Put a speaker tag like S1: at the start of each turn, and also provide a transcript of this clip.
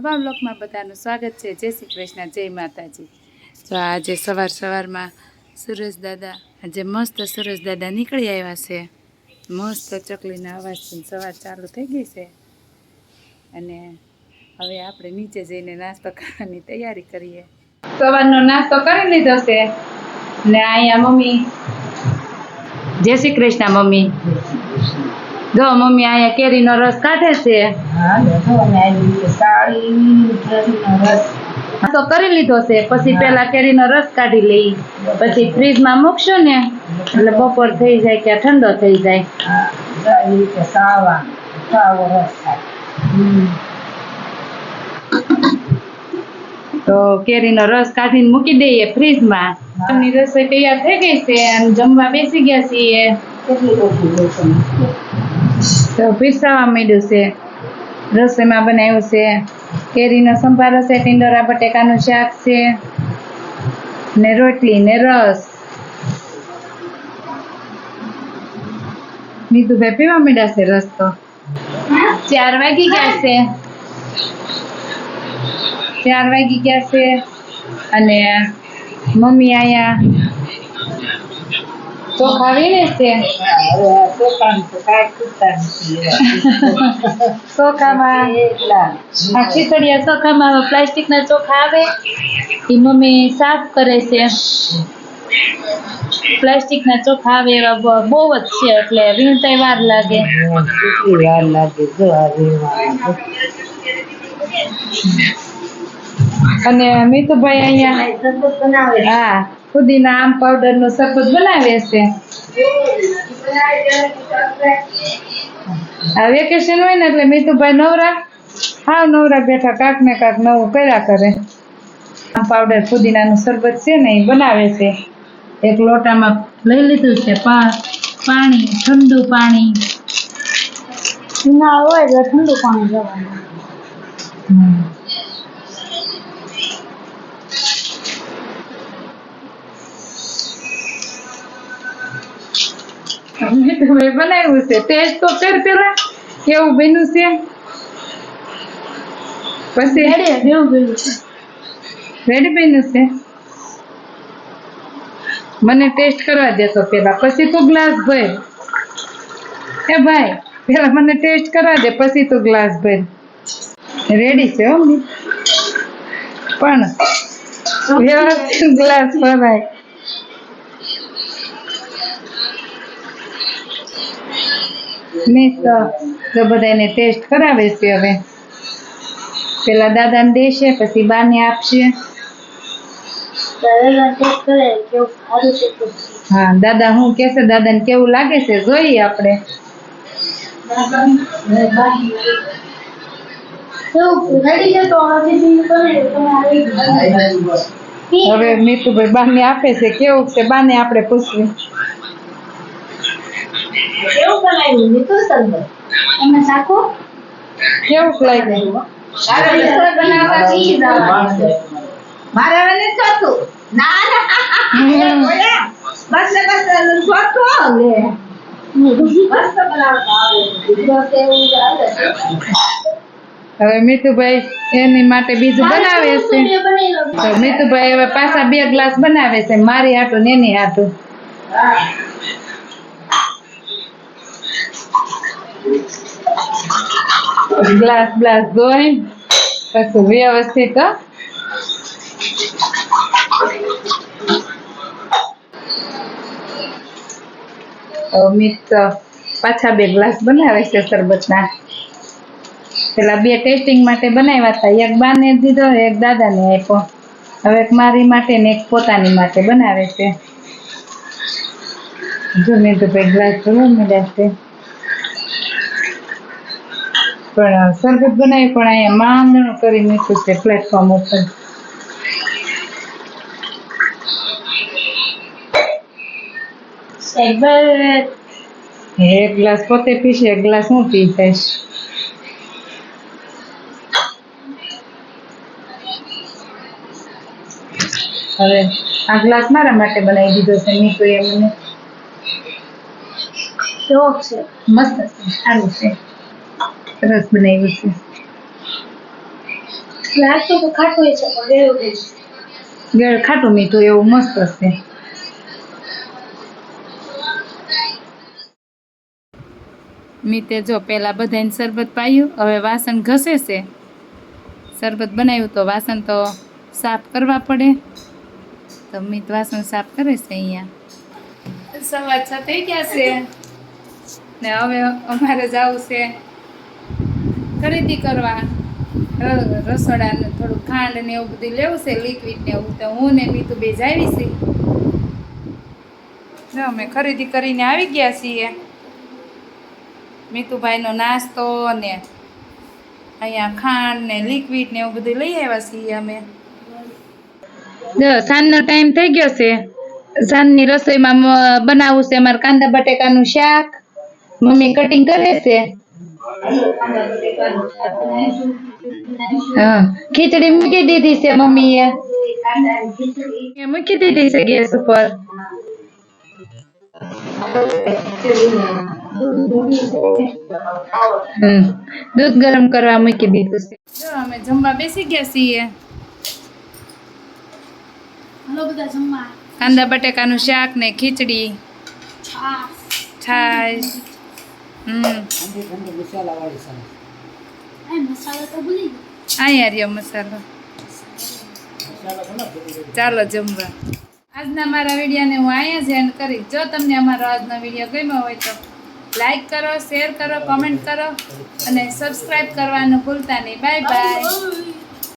S1: બ્લોગમાં બધાનું સ્વાગત છે. જય શ્રી કૃષ્ણ, જય માતાજી. તો આજે સવાર સવારમાં સુરેશ દાદા, આજે મસ્ત સુરેશ દાદા નીકળી આવ્યા છે. મસ્ત ચકલીના અવાજથી સવાર ચાલુ થઈ ગઈ છે. અને હવે આપણે નીચે જઈને નાસ્તો કરવાની તૈયારી કરીએ. સવારનો નાસ્તો કરી લીધો છે. ને અહીંયા મમ્મી. જય શ્રી કૃષ્ણ, મમ્મી. જો મમ્મી અહીંયા કેરીનો રસ કાઢે છે. નાસ્તો કરી લીધો છે. પછી પેલા કેરીનો રસ કાઢી લઈ. પછી ફ્રીજમાં મૂકશું ને એટલે બપોર થઈ જાય કે ઠંડો થઈ જાય. તો કેરીનો રસ કાઢીને મૂકી દઈએ ફ્રીજમાં. ની રસોઈ તૈયાર થઈ ગઈ છે અને જમવા બેસી ગયા છીએ.
S2: કેટલી
S1: તો પીસાવા માંડ્યું છે. રસોઈમાં બનાવ્યું છે. કેરીનો સંભારો છે, ટીંડોરા, બટેકાનું શાક છે ને રોટલી ને રસ. નીતુભાઈ પીવા માંડ્યા છે રસ તો? ચાર વાગી ગયા છે. ચાર વાગી ગયા છે અને મમ્મી અહીંયા ચોખા વીણે છે ચોખામાં આ ખીચડિયા ચોખામાં પ્લાસ્ટિકના ચોખા આવે એ મમ્મી સાફ કરે છે પ્લાસ્ટિકના ચોખા આવે એવા બહુ જ છે એટલે વીણતાય વાર લાગે
S2: વાર લાગે જો.
S1: અને મીતુભાઈ અહીંયા હા ફુદીના આમ પાવડરનું શરબત બનાવે છે આ વેકેશન હોય ને એટલે મીતુભાઈ નવરા હા નવરા બેઠા કાંક ને કાંક નવું કર્યા કરે. આમ પાવડર ફુદીનાનું શરબત છે ને એ બનાવે છે. એક લોટામાં લઈ લીધું છે પાણી ઠંડુ પાણી.
S2: ના હોય તો ઠંડુ પાણી જવાનું
S1: મીતુભાઈ બનાવ્યું છે. ટેસ્ટ તો કર પેલા કેવું બન્યું છે? પછી? રેડી બન્યું છે? મને ટેસ્ટ કરવા દેતો પેલા. પછી તું ગ્લાસ ભર. એ ભાઈ પેલા મને ટેસ્ટ કરવા દે પછી તું ગ્લાસ ભર. રેડી છે હો પણ વ્યવસ્થિત ગ્લાસ ભરાય. મેં તો બધાને ટેસ્ટ કરાવે છે હવે. પેલા દાદાને દેશે પછી બાને આપશે. હા દાદા હું કહેશે દાદાને કેવું લાગે છે જોઈએ આપણે. હવે મીતુભાઈ બાને આપે છે કેવું છે બાને આપણે પૂછવું
S2: કેવું બનાવ્યું મીઠું શરબત એમાં સાકો
S1: કેવું લાગ્યું
S2: મારે હવે નથી થતું. ના ના. બસ બસ ને થતું બનાવતા આવે.
S1: હવે મીતુભાઈ એની માટે બીજું બનાવે છે. તો મીતુભાઈ હવે પાછા બે ગ્લાસ બનાવે છે. મારી હાટું ને એની હાટું. ગ્લાસ ગ્લાસ ધોઈ પછી વ્યવસ્થિત મિત પાછા બે ગ્લાસ બનાવે છે શરબતના પેલા બે ટેસ્ટિંગ માટે બનાવ્યા હતા એક બાને દીધો એક દાદાને આપ્યો હવે એક મારી માટે ને એક પોતાની માટે બનાવે છે જો તો ભાઈ ગ્લાસ જોવા મળ્યા છે પણ શરબત બનાવી પણ અહીંયા માંગણું કરી મૂક્યું છે પ્લેટફોર્મ ઉપર. એક ગ્લાસ પોતે પીશ એક ગ્લાસ હું પી જઈશ હવે આ ગ્લાસ મારા માટે બનાવી દીધો છે મીઠો એ મને.
S2: શોખ છે.
S1: મસ્ત છે સારું છે. સરસ બનાવ્યું છે.
S3: લાગતું તો ખાટું છે
S1: ગળ ખાટું મીઠું એવું મસ્ત હશે. મીતે જો પેલા બધાને શરબત પાયું હવે વાસણ ઘસે છે. શરબત બનાવ્યું તો વાસણ તો સાફ કરવા પડે. તો મિત વાસણ સાફ કરે છે અહીંયા. સવાર છ થઈ ગયા છે. ને હવે અમારે જવું છે. ખરીદી કરવા રસોડાનું થોડું ખાંડ ને એવું બધું લેવું છે લિક્વિડ ને એવું, તો હું ને મીતુ બે જાવી છે અમે ખરીદી કરીને આવી ગયા છીએ. મીતુભાઈનો નાસ્તો ને અહીંયા ખાંડ ને લિક્વિડ ને એવું બધું લઈ આવ્યા છીએ અમે. સાંજનો ટાઈમ થઈ ગયો છે. સાંજની રસોઈમાં બનાવવું છે અમારે કાંદા બટેકાનું શાક. મમ્મી કટિંગ કરે છે. ખીચડી મૂકી દીધી છે મમ્મીએ. મૂકી દીધી છે ગેસ ઉપર. દૂધ ગરમ કરવા મૂકી દીધું છે. જો અમે જમવા બેસી ગયા છીએ. કાંદા બટેકાનું શાક ને ખીચડી. છાશ. હમ
S3: આ મસાલો તો ભૂલી
S1: અહીંયા રહ્યો મસાલો. ચાલો જમવા. આજના મારા વિડીયોને હું અહીંયા જ એન્ડ કરીશ જો તમને અમારો આજનો વીડિયો ગમ્યો હોય તો લાઈક કરો શેર કરો કોમેન્ટ કરો અને સબસ્ક્રાઈબ કરવાનું ભૂલતા નહીં. Bye bye.